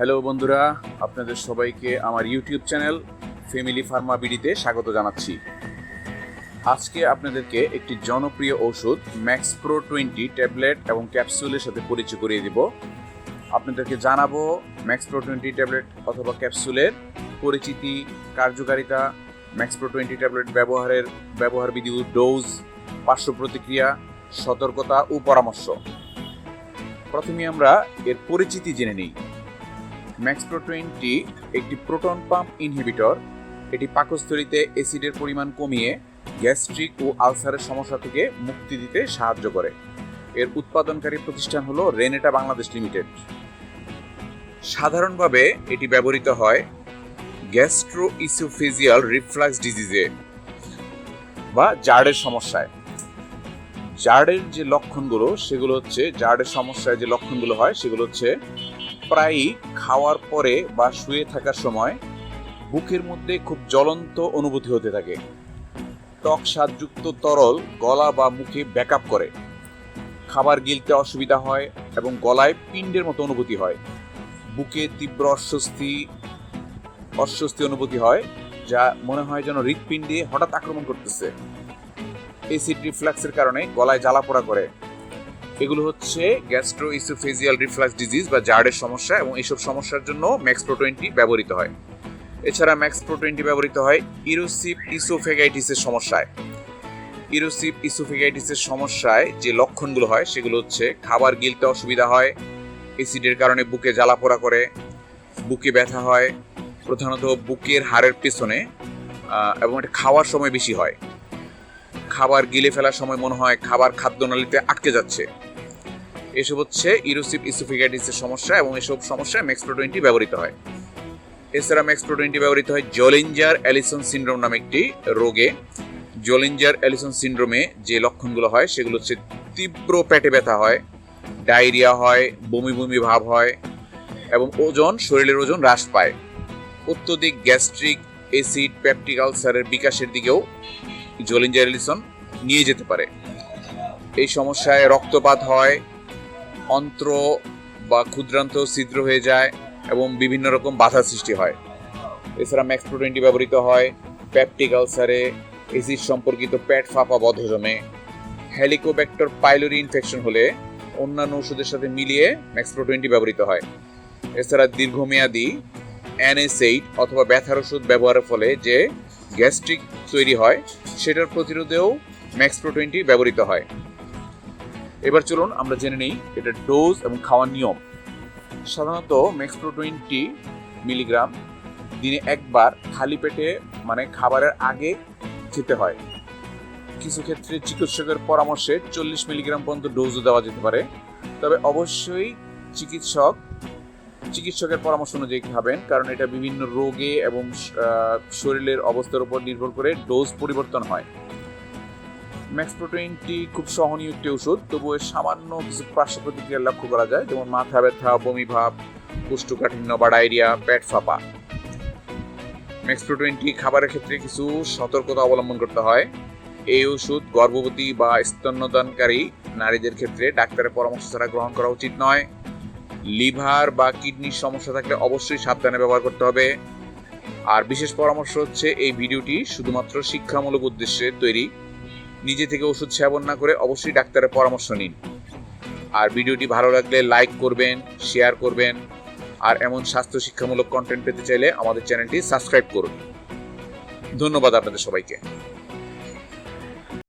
Hello বন্ধুরা, আপনাদের সবাইকে আমার ইউটিউব চ্যানেল ফ্যামিলি ফার্মা বিডিতে স্বাগত জানাচ্ছি। আজকে আপনাদেরকে একটি জনপ্রিয় ওষুধ ম্যাক্স প্রো টোয়েন্টি ট্যাবলেট এবং ক্যাপসুলের সাথে পরিচয় করিয়ে দিব। আপনাদেরকে জানাব, ম্যাক্স প্রো টোয়েন্টি ট্যাবলেট অথবা ক্যাপসুলের পরিচিতি, কার্যকারিতা, ম্যাক্স প্রো টোয়েন্টি ট্যাবলেট ব্যবহারের ব্যবহার বিধি, ডোজ, পার্শ্ব প্রতিক্রিয়া, সতর্কতা ও পরামর্শ। প্রথমে আমরা এর পরিচিতি জেনে নিই। ম্যাক্সপ্রো টোয়েন্টি একটি প্রোটন পাম্প ইনহিবিটর এটি পাকস্থলীতে অ্যাসিডের পরিমাণ কমিয়ে গ্যাস্ট্রিক ও আলসারের সমস্যা থেকে মুক্তি দিতে সাহায্য করে। এর উৎপাদনকারী প্রতিষ্ঠান হলো রেনেটা বাংলাদেশ লিমিটেড সাধারণভাবে এটি ব্যবহৃত হয় গ্যাস্ট্রো ইসোফেজিয়াল রিফ্লাক্স ডিজিজে বা জার্ডের সমস্যায়। জার্ডের যে লক্ষণগুলো, সেগুলো হচ্ছে, জার্ডের সমস্যায় যে লক্ষণগুলো হয়, সেগুলো হচ্ছে প্রায়ই খাওয়ার পরে বা শুয়ে থাকার সময় বুকের মধ্যে খুব জ্বলন্ত অনুভূতি হতে থাকে। টক স্বাদযুক্ত তরল গলা বা মুখে ব্যাকআপ করে। খাবার গিলতে অসুবিধা হয় এবং গলায় পিণ্ডের মতো অনুভূতি হয়। বুকে তীব্র অস্বস্তি অস্বস্তি অনুভূতি হয়, যা মনে হয় যেন হৃৎপিণ্ডে হঠাৎ আক্রমণ করতেছে। এসিড রিফ্লাক্সের কারণে গলায় জ্বালা পোড়া করে। এগুলো হচ্ছে গ্যাস্ট্রো ইসোফেজিয়াল রিফ্লাক্স ডিজিজ বা জার্ডের সমস্যা এবং এইসব সমস্যার জন্য ম্যাক্স প্রো টোয়েন্টি ব্যবহৃত হয়। এছাড়া ম্যাক্স প্রো টোয়েন্টি ব্যবহৃত হয় ইরোসিপ ইসোফেগাইটিসের সমস্যায়। ইরোসিপ ইসোফেগাইটিসের সমস্যায় যে লক্ষণগুলো হয়, সেগুলো হচ্ছে খাবার গিলতে অসুবিধা হয় অ্যাসিডের কারণে বুকে জ্বালা পোড়া করে, বুকে ব্যথা হয়, প্রধানত বুকের হাড়ের পেছনে এবং এটা খাওয়ার সময় বেশি হয়। খাবার গিলে ফেলার সময় মনে হয় খাবার খাদ্যনালীতে আটকে যাচ্ছে। এসব হচ্ছে ইরোসিপ ইসোফিগাইটিসের সমস্যা এবং এসব সমস্যায় ম্যাক্সপ্রো টোয়েন্টি ব্যবহৃত হয়। এছাড়া ম্যাক্সপ্রো টোয়েন্টি ব্যবহৃত হয় জলিঞ্জার অ্যালিসন সিন্ড্রোম নামে একটি রোগে। জলিঞ্জার অ্যালিসন সিন্ড্রোমে যে লক্ষণগুলো হয়, সেগুলো হচ্ছে তীব্র পেটে ব্যথা হয়, ডায়রিয়া হয়, বমি বমি ভাব হয় এবং ওজন, শরীরের ওজন হ্রাস পায়। অত্যধিক গ্যাস্ট্রিক অ্যাসিড প্যাপটিক আলসারের বিকাশের দিকেও জলিঞ্জার অ্যালিসন নিয়ে যেতে পারে। এই সমস্যায় রক্তপাত হয় অন্ত্র বা ক্ষুদ্রান্ত ছিদ্র হয়ে যায় এবং বিভিন্ন রকম বাধা সৃষ্টি হয়। এছাড়া ম্যাক্স টোয়েন্টি ব্যবহৃত হয় প্যাপটিক আলসারে, এসিড সম্পর্কিত প্যাট ফাঁপা বধজমে হেলিকোব্যাক্টর পাইলোরি ইনফেকশন হলে অন্যান্য ওষুধের সাথে মিলিয়ে ম্যাক্স টোয়েন্টি ব্যবহৃত হয়। এছাড়া দীর্ঘমেয়াদী অ্যানেসেইড অথবা ব্যথার ওষুধ ব্যবহারের ফলে যে গ্যাস্ট্রিক তৈরি হয়, সেটার প্রতিরোধেও ম্যাক্স টোয়েন্টি ব্যবহৃত হয়। এবার চলুন আমরা জেনে নিই এটা ডোজ এবং খাওয়ার নিয়ম। সাধারণত ম্যাক্স প্রো টোয়েন্টি মিলিগ্রাম দিনে একবার খালি পেটে মানে খাবারের আগে খেতে হয়। কিছু ক্ষেত্রে চিকিৎসকের পরামর্শে চল্লিশ মিলিগ্রাম পর্যন্ত ডোজও দেওয়া যেতে পারে। তবে অবশ্যই চিকিৎসক, চিকিৎসকের পরামর্শ অনুযায়ী খাবেন, কারণ এটা বিভিন্ন রোগে এবং শরীরের অবস্থার উপর নির্ভর করে ডোজ পরিবর্তন হয়। ম্যাক্স প্রোটিনটি খুব সহনীয় একটি ওষুধ তবুও এর সামান্য কিছু পার্শ্ব প্রতিক্রিয়া লক্ষ্য করা যায়। যেমন মাথা ব্যথা, বমি ভাব, কোষ্ঠকাঠিন্য বা ডায়রিয়া, পেট ফাঁপা। ম্যাক্স টোয়েন্টি খাবারের ক্ষেত্রে কিছু সতর্কতা অবলম্বন করতে হয়? এই ওষুধ গর্ভবতী বা স্তন্যদানকারী নারীদের ক্ষেত্রে ডাক্তারের পরামর্শ ছাড়া গ্রহণ করা উচিত নয়। লিভার বা কিডনির সমস্যা থাকলে অবশ্যই সাবধানে ব্যবহার করতে হবে। আর বিশেষ পরামর্শ হচ্ছে, এই ভিডিওটি শুধুমাত্র শিক্ষামূলক উদ্দেশ্যে তৈরি। নিজে থেকে ওষুধ সেবন না করে অবশ্যই ডাক্তারের পরামর্শ নিন। আর ভিডিওটি ভালো লাগলে লাইক করবেন, শেয়ার করবেন, আর এমন স্বাস্থ্য শিক্ষামূলক কন্টেন্ট পেতে চাইলে আমাদের চ্যানেলটি সাবস্ক্রাইব করুন। ধন্যবাদ আপনাদের সবাইকে।